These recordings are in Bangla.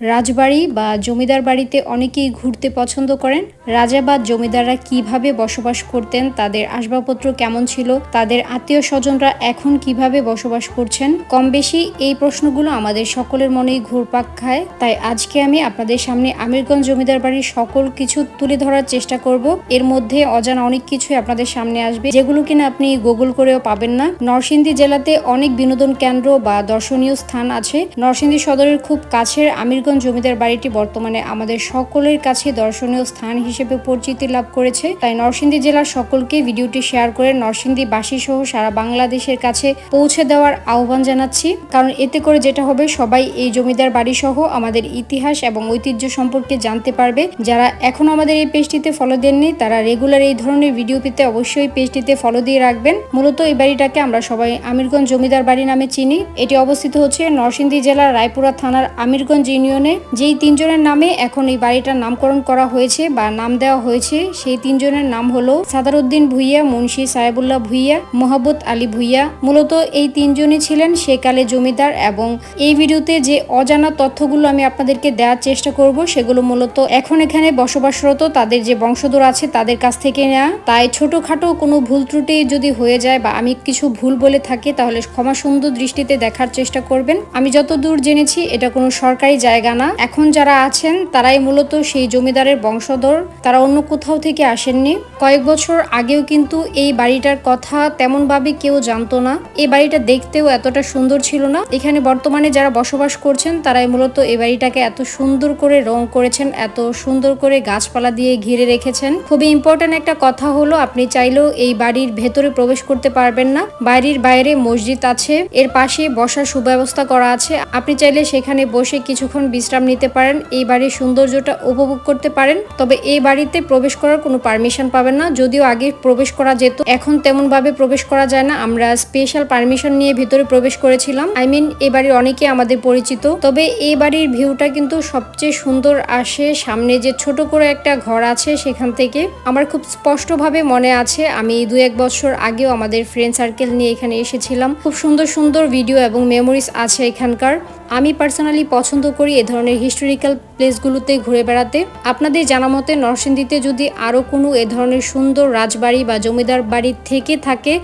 রাজবাড়ি বা জমিদার বাড়িতে অনেকেই ঘুরতে পছন্দ করেন। রাজা বা জমিদাররা কীভাবে বসবাস করতেন, তাদের আসবাবপত্র কেমন ছিল, তাদের আত্মীয় স্বজনরা এখন কীভাবে বসবাস করছেন? কম বেশি এই প্রশ্নগুলো আমাদের সকলের মনেই ঘুরপাক খায়। তাই আজকে আমি আপনাদের সামনে আমিরগঞ্জ জমিদার বাড়ির সকল কিছু তুলে ধরার চেষ্টা করব। এর মধ্যে অজানা অনেক কিছুই আপনাদের সামনে আসবে, যেগুলো কিনা আপনি গুগল করেও পাবেন না। নরসিংদী জেলাতে অনেক বিনোদন কেন্দ্র বা দর্শনীয় স্থান আছে। নরসিংদী সদরের খুব কাছের আমিরগঞ্জ জমিদার বাড়িটি বর্তমানে আমাদের সকলের কাছে দর্শনীয় স্থান হিসেবে পরিচিতি লাভ করেছে। তাই নরসিংদী জেলার সকলকে ভিডিওটি শেয়ার করে নরসিংদী বাসী সহ সারা বাংলাদেশের কাছে পৌঁছে দেওয়ার আহ্বান জানাচ্ছি। কারণ এতে করে যেটা হবে, সবাই এই জমিদার বাড়ি সহ আমাদের ইতিহাস এবং ঐতিহ্য সম্পর্কে জানতে পারবে। যারা এখনও আমাদের এই পেজটিতে ফলো দেননি, তারা রেগুলার এই ধরনের ভিডিও পেতে অবশ্যই পেজটিতে ফলো দিয়ে রাখবেন। মূলত এই বাড়িটাকে আমরা সবাই আমিরগঞ্জ জমিদার বাড়ি নামে চিনি। এটি অবস্থিত হচ্ছে নরসিংদী জেলার রায়পুরা থানার আমিরগঞ্জ ইউনিয়নে যেই তিনজনের নামে এখন এই বাড়িটার নামকরণ করা হয়েছে বা নাম দেওয়া হয়েছে, সেই তিনজনের নাম হলো সাদারউদ্দিন ভুইয়া, মুন্সি সাহেবুল্লাহ ভুইয়া, মোহাম্মদ আলী ভুইয়া। মূলত এই তিনজনই ছিলেন সেকালে জমিদার এবং এই ভিডিওতে যে অজানা তথ্যগুলো আমি আপনাদেরকে দেওয়ার চেষ্টা করব, সেগুলো মূলত এখন এখানে বসবাসরত তাদের যে বংশধর আছে তাদের কাছ থেকে নেওয়া। তাই ছোটোখাটো কোনো ভুল ত্রুটি যদি হয়ে যায় বা আমি কিছু ভুল বলে থাকি, তাহলে ক্ষমা সুন্দর দৃষ্টিতে দেখার চেষ্টা করবেন। আমি যত দূর জেনেছি, এটা কোনো সরকারি জায়গা না এখন যারা আছেন, তারাই মূলত সেই জমিদারের বংশধর। তারা অন্য কোথাও থেকে আসেননি। কয়েক বছর আগেও কিন্তু এই বাড়িটার কথা তেমনভাবে কেউ জানতো না। এই বাড়িটা দেখতেও এতটা সুন্দর ছিল না। এখানে বর্তমানে যারা বসবাস করছেন, তারাই মূলত এই বাড়িটাকে এত সুন্দর করে রং করেছেন, এত সুন্দর করে গাছপালা দিয়ে ঘিরে রেখেছেন। খুবই ইম্পর্টেন্ট একটা কথা হলো, আপনি চাইলেও এই বাড়ির ভেতরে প্রবেশ করতে পারবেন না। বাড়ির বাইরে মসজিদ আছে, এর পাশে বসার সুব্যবস্থা করা আছে। আপনি চাইলে সেখানে বসে কিছুক্ষণ বিশ্রাম নিতে পারেন, এই বাড়ির সৌন্দর্যটা উপভোগ করতে পারেন। তবে এই বাড়িতে প্রবেশ করার কোনো পারমিশন পাবেন না। যদিও আগে প্রবেশ করা যেত, এখন তেমন ভাবে প্রবেশ করা যায় না। আমরা স্পেশাল পারমিশন নিয়ে ভিতরে প্রবেশ করেছিলাম। আই মিন এই বাড়ির অনেকে আমাদের পরিচিত। তবে এই বাড়ির ভিউটা কিন্তু সবচেয়ে সুন্দর আসে সামনে যে ছোট করে একটা ঘর আছে সেখান থেকে। আমার খুব স্পষ্টভাবে মনে আছে, আমি দু এক বছর আগেও আমাদের ফ্রেন্ড সার্কেল নিয়ে এখানে এসেছিলাম। খুব সুন্দর সুন্দর ভিডিও এবং মেমোরিজ আছে এখানকার। আমি পার্সোনালি পছন্দ করি এ ধরনের হিস্টোরিক্যাল প্লেসগুলোতে ঘুরে বেড়াতে, আপনাদের জানা মতে নরসিংদীতে যদি আরও কোনো এ ধরনের সুন্দর রাজবাড়ি বা জমিদার বাড়ি থেকে থাকে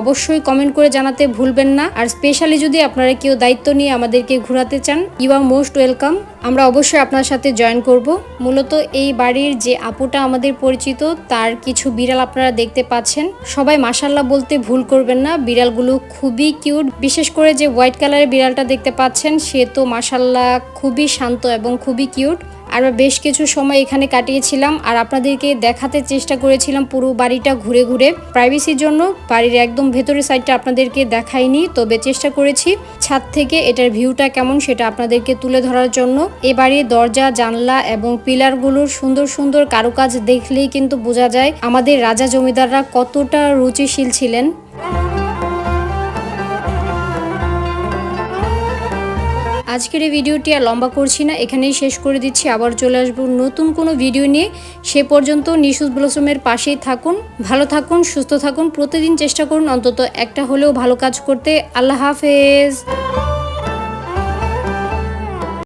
অবশ্যই কমেন্ট করে জানাতে ভুলবেন না। আর স্পেশালি যদি আপনারা কেউ দায়িত্ব নিয়ে আমাদেরকে ঘোরাতে চান ইউ আর মোস্ট ওয়েলকাম আমরা অবশ্যই আপনার সাথে জয়েন করব। মূলত এই বাড়ির যে আপুটা আমাদের পরিচিত, তার কিছু বিড়াল আপনারা দেখতে পাচ্ছেন। সবাই মাসাল্লাহ বলতে ভুল করবেন না, বিড়ালগুলো খুবই কিউট বিশেষ করে যে হোয়াইট কালারের বিড়ালটা দেখতে পাচ্ছেন, সে তো মাসাল্লাহ খুবই শান্ত এবং খুবই কিউট আমরা বেশ কিছু সময় এখানে কাটিয়েছিলাম আর আপনাদেরকে দেখাতে চেষ্টা করেছিলাম পুরো বাড়িটা ঘুরে ঘুরে। প্রাইভেসির জন্য বাড়ির একদম ভেতরের সাইডটা আপনাদেরকে দেখাইনি, তবে চেষ্টা করেছি ছাদ থেকে এটার ভিউটা কেমন সেটা আপনাদেরকে তুলে ধরার জন্য। এ বাড়ির দরজা, জানলা এবং পিলারগুলোর সুন্দর সুন্দর কারুকাজ দেখলেই কিন্তু বোঝা যায় আমাদের রাজা জমিদাররা কতটা রুচিশীল ছিলেন। আজকের এই ভিডিওটি আর লম্বা করছি না, এখানেই শেষ করে দিচ্ছি। আবার চলে আসব নতুন কোনো ভিডিও নিয়ে। সে পর্যন্ত নিশুজ ব্লসমের পাশেই থাকুন, ভালো থাকুন, সুস্থ থাকুন, প্রতিদিন চেষ্টা করুন, অন্তত একটা হলেও ভালো কাজ করতে। আল্লাহ হাফেজ।